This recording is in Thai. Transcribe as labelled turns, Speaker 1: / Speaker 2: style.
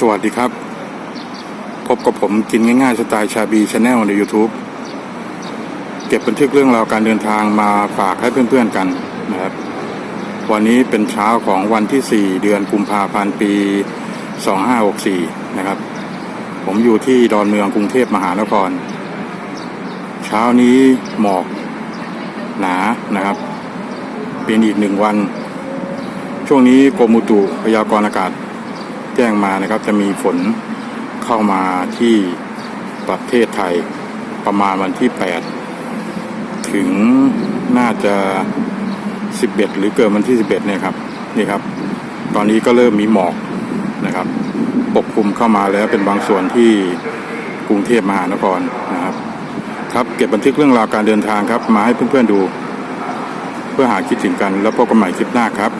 Speaker 1: สวัสดีครับ พบกับผมกินง่ายๆสไตล์ชาบีชาแนลใน YouTube เก็บบันทึกเรื่องราวการเดินทางมาฝากให้เพื่อนๆกันนะครับ วันนี้เป็นเช้าของวันที่ 4 เดือนกุมภาพันธ์ปี 2564 นะครับ ผมอยู่ที่ดอนเมืองกรุงเทพมหานคร เช้านี้หมอกหนานะครับ เป็นอีกหนึ่งวัน ช่วงนี้กรมอุตุพยากรณ์อากาศ แจ้งมานะครับ จะมีฝนเข้ามาที่ประเทศไทยประมาณวันที่ 8 ถึงน่าจะ 11 หรือเกินวันที่ 11 เนี่ยครับนี่ครับ ตอนนี้ก็เริ่มมีหมอกนะครับ ปกคลุมเข้ามาแล้วเป็นบางส่วนที่กรุงเทพมหานครนะครับ ครับเก็บบันทึกเรื่องราวการเดินทางครับ มาให้เพื่อนๆดู เพื่อหาคิดถึงกันแล้วพบกันใหม่คลิปหน้าครับ